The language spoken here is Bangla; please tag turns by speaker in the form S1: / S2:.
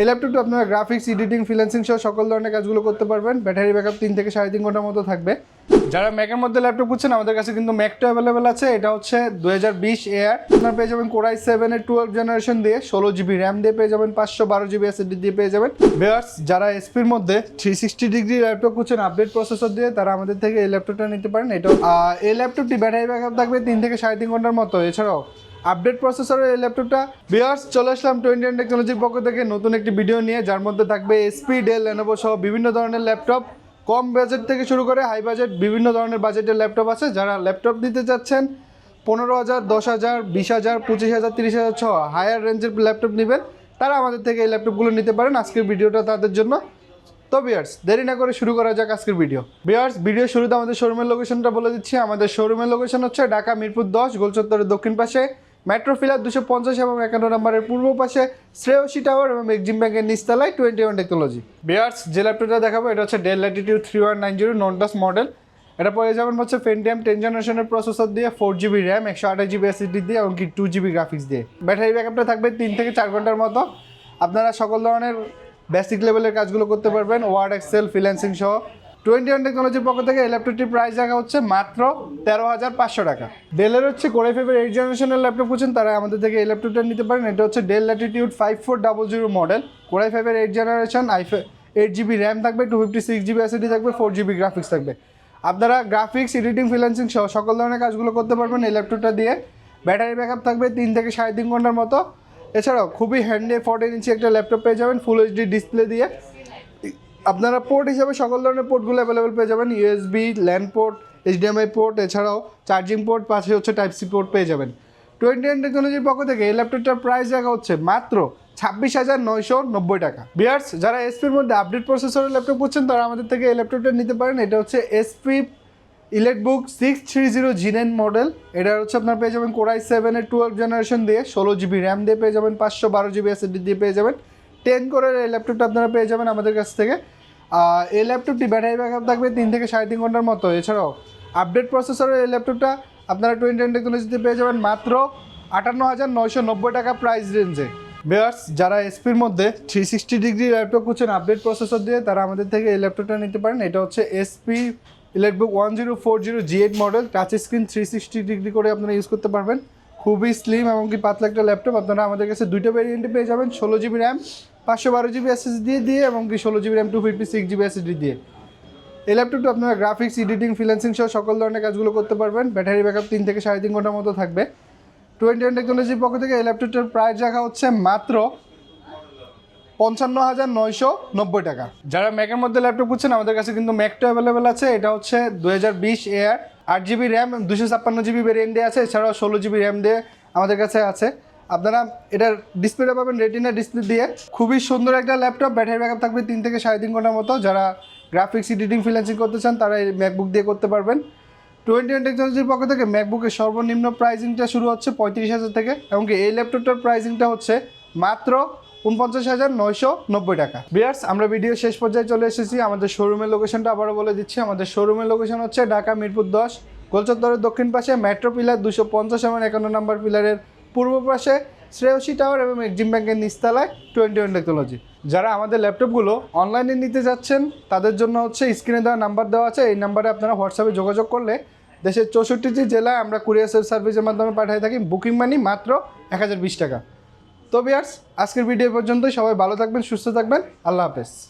S1: এই ল্যাপটপটা আপনারা গ্রাফিক্স এডিটিং ফ্রিল্যান্সিং সহ সকল ধরনের কাজগুলো করতে পারবেন। ব্যাটারি ব্যাকআপ তিন থেকে সাড়ে তিন ঘণ্টার মতো থাকবে। যারা ম্যাকের মধ্যে ল্যাপটপ খুঁজছেন, আমাদের কাছে কিন্তু ম্যাকটা অ্যাভেলেবেল আছে। এটা হচ্ছে দু হাজার বিশ এয়ার আপনার পেয়ে যাবেন কোরাই সেভেনের টুয়েলভ জেনারেশন দিয়ে ষোলো জিবি র্যাম দিয়ে পেয়ে যাবেন, পাঁচশো বারো জিবি এসএসডি দিয়ে পেয়ে যাবেন। বেয়ার্স যারা এসপির মধ্যে থ্রি সিক্সটি ডিগ্রি ল্যাপটপ খুঁজছেন আপডেট প্রসেসর দিয়ে, তারা আমাদের থেকে এই ল্যাপটপটা নিতে পারেন। এটা এই ল্যাপটপটি ব্যাটারি ব্যাকআপ থাকবে তিন থেকে সাড়ে তিন ঘণ্টার মতো। এছাড়াও আপডেট প্রসেসরের এই ল্যাপটপটা। বিয়ার্স চলে আসলাম টোয়েন্টি ওয়ান টেকনোলজির পক্ষ থেকে নতুন একটি ভিডিও নিয়ে, যার মধ্যে থাকবে এসপি ডেল লেনোভো সহ বিভিন্ন ধরনের ল্যাপটপ। কম বাজেট থেকে শুরু করে হাই বাজেট বিভিন্ন ধরনের বাজেটের ল্যাপটপ আছে। যারা ল্যাপটপ দিতে চাচ্ছেন, পনেরো হাজার, দশ হাজার, বিশ হাজার, পঁচিশ হাজার, তিরিশ হাজার ছ হায়ার রেঞ্জের ল্যাপটপ নেবেন, তারা আমাদের থেকে এই ল্যাপটপগুলো নিতে পারেন আজকের ভিডিওটা তাদের জন্য। তো বিয়ার্স দেরি না করে শুরু করা যাক আজকের ভিডিও। বিয়ার্স ভিডিও শুরুতে আমাদের শোরুমের লোকেশনটা বলে দিচ্ছি। আমাদের শোরুমের লোকেশন হচ্ছে ঢাকা মিরপুর দশ, গোলচত্বরের দক্ষিণ পাশে। মেট্রো ফিলার দুশো পঞ্চাশ এবং একান্ন নম্বরের পূর্ব পাশে শ্রেয়সী টাওয়ার এবং এক্সিম ব্যাংকের নিচতলায় টোয়েন্টি ওয়ান টেকনোলজি বিয়ার্স যে ল্যাপটপটা দেখাবো, এটা হচ্ছে Dell Latitude three one nine zero non ননডাস model এটা পরে যাবেন হচ্ছে ফেন্টিয়াম টেন জেনারেশনের প্রসেসর দিয়ে ফোর জিবি র্যাম একশো আঠাশ জিবি এসএসডি দিয়ে এমনকি টু জিবি গ্রাফিক্স দিয়ে। ব্যাটারি ব্যাকআপটা থাকবে তিন থেকে চার ঘণ্টার মতো। আপনারা সকল ধরনের বেসিক লেভেলের কাজগুলো করতে পারবেন। ওয়ার্ড এক্সেল ফ্রিল্যান্সিং সহ। টোয়েন্টি ওয়ান টেকনোলজির পক্ষ থেকে এই ল্যাপটপটির প্রাইস রাখা হচ্ছে মাত্র তেরো হাজার পাঁচশো টাকা। ডেলের হচ্ছে কোরে ফেভের এইট জেনারেশনের ল্যাপটপ খুঁজছেন, তারা আমাদের থেকে এই ল্যাপটপটা নিতে পারেন। এটা হচ্ছে Dell Latitude five four double zero model core i ফাইভের এইট জেনারেশন আইফে এইট জিবি র্যাম থাকবে two fifty six GB SSD থাকবে ফোর জিবি গ্রাফিক্স থাকবে। আপনারা গ্রাফিক্স এডিটিং ফ্রিল্যান্সিং সহ সকল ধরনের কাজগুলো করতে পারবেন এই ল্যাপটপটা দিয়ে। ব্যাটারি ব্যাকআপ থাকবে তিন থেকে সাড়ে তিন ঘণ্টার মতো। এছাড়াও খুবই হ্যান্ডে ফোরটিন ইঞ্চি একটা ল্যাপটপ পেয়ে যাবেন ফুল এইচডি ডিসপ্লে দিয়ে। আপনারা পোর্ট হিসাবে সকল ধরনের পোর্টগুলো অ্যাভেলেবেল পেয়ে যাবেন USB LAN port HDMI port এছাড়াও চার্জিং পোর্ট পাশে হচ্ছে টাইপ সি পোর্ট পেয়ে যাবেন। টোয়েন্টি ওয়ান টেকনোলজির পক্ষ থেকে এই ল্যাপটপটার প্রাইস রাখা হচ্ছে মাত্র ছাব্বিশ হাজার নয়শো নব্বই টাকা। বিয়ার্স যারা এসপির মধ্যে আপডেট প্রসেসরের ল্যাপটপ করছেন তারা আমাদের থেকে এই ল্যাপটপটা নিতে পারেন। এটা হচ্ছে HP EliteBook six three zero G nine model এটা হচ্ছে আপনার পেয়ে যাবেন কোরাই সেভেনের টুয়েলভ জেনারেশন দিয়ে, ষোলো জিবি র্যাম দিয়ে পেয়ে যাবেন, পাঁচশো বারো জিবি এসএসডি দিয়ে পেয়ে যাবেন। টেন করে এই ল্যাপটপটা আপনারা পেয়ে যাবেন আমাদের কাছ থেকে। এই ল্যাপটপটি ব্যাটারি ব্যাকআপ থাকবে তিন থেকে সাড়ে তিন ঘণ্টার মতো। এছাড়াও আপডেট প্রসেসরের এই ল্যাপটপটা আপনারা টোয়েন্টি টেন টেকনোলজিতে পেয়ে যাবেন মাত্র আটান্ন হাজার নয়শো নব্বই টাকা প্রাইস রেঞ্জে বেয়ার্স যারা এসপির মধ্যে থ্রি সিক্সটি ডিগ্রি ল্যাপটপ করছেন আপডেট প্রসেসর দিয়ে, তারা আমাদের থেকে এই ল্যাপটপটা নিতে পারেন। এটা হচ্ছে HP electric one zero four zero G eight model touch screen three sixty degree করে আপনারা ইউজ করতে পারবেন। খুবই স্লিম এবং কি পাতলা একটা ল্যাপটপ আপনারা আমাদের কাছে দুইটা ভ্যারিয়েন্টে পেয়ে যাবেন, ষোলো জিবি র্যাম পাঁচশো বারো জিবি এসএসডি দিয়ে দিয়ে এবং কি ষোলো GB RAM two fifty six GB SSD দিয়ে। এই ল্যাপটপটা আপনারা গ্রাফিক্স এডিটিং ফ্রিল্যান্সিং সহ সকল ধরনের কাজগুলো করতে পারবেন। ব্যাটারি ব্যাকআপ তিন থেকে সাড়ে তিন ঘণ্টার মতো থাকবে। টোয়েন্টি ওয়ান টেকনোলজির পক্ষ থেকে এই ল্যাপটপটার প্রাইস রাখা হচ্ছে মাত্র পঞ্চান্ন হাজার নয়শো নব্বই টাকা। যারা ম্যাকের মধ্যে ল্যাপটপ খুঁজছেন, আমাদের কাছে কিন্তু ম্যাকটা অ্যাভেলেবেল আছে। এটা হচ্ছে দু হাজার বিশ এয়ার আট জিবি র্যাম দুশো ছাপ্পান্ন জিবি ভেরিয়েন্ট দিয়ে আছে। এছাড়াও ষোলো জিবি র্যাম দিয়ে আমাদের কাছে আছে। আপনারা এটার ডিসপ্লেটা পাবেন রেটিনা ডিসপ্লে দিয়ে। খুবই সুন্দর একটা ল্যাপটপ ব্যাটারি ব্যাকআপ থাকবে তিন থেকে সাড়ে তিন ঘণ্টার মতো। যারা গ্রাফিক্স এডিটিং ফ্রিল্যান্সিং করতে চান, তারা এই ম্যাকবুক দিয়ে করতে পারবেন। টোয়েন্টি ওয়ান টেকনোলজির পক্ষ থেকে ম্যাকবুকের সর্বনিম্ন প্রাইসিংটা শুরু হচ্ছে পঁয়ত্রিশ হাজার থেকে। এমনকি এই ল্যাপটপটার প্রাইসিংটা হচ্ছে মাত্র উনপঞ্চাশ হাজার নয়শো নব্বই টাকা। বিয়ার্স আমরা ভিডিও শেষ পর্যায়ে চলে এসেছি। আমাদের শোরুমের লোকেশনটা আবারও বলে দিচ্ছি। আমাদের শোরুমের লোকেশন হচ্ছে ঢাকা মিরপুর দশ, গোলচত্বরের দক্ষিণ পাশে মেট্রো পিলার দুশো পঞ্চাশ এবং একান্ন নম্বর পিলারের পূর্ব পাশে শ্রেয়সী টাওয়ার এবং এক্সিম ব্যাংকের নিস্তালায় টোয়েন্টি ওয়ান টেকনোলজি। যারা আমাদের ল্যাপটপগুলো অনলাইনে নিতে যাচ্ছেন, তাদের জন্য হচ্ছে স্ক্রিনে দেওয়া নাম্বার দেওয়া আছে। এই নাম্বারে আপনারা হোয়াটসঅ্যাপে যোগাযোগ করলে দেশের চৌষট্টিটি জেলায় আমরা কুরিয়ার সার্ভিসের মাধ্যমে পাঠিয়ে থাকি। বুকিং মানি মাত্র এক হাজার বিশ টাকা। তো বিয়ার্স আজকের ভিডিও পর্যন্ত সবাই ভালো থাকবেন, সুস্থ থাকবেন। আল্লাহ হাফেজ।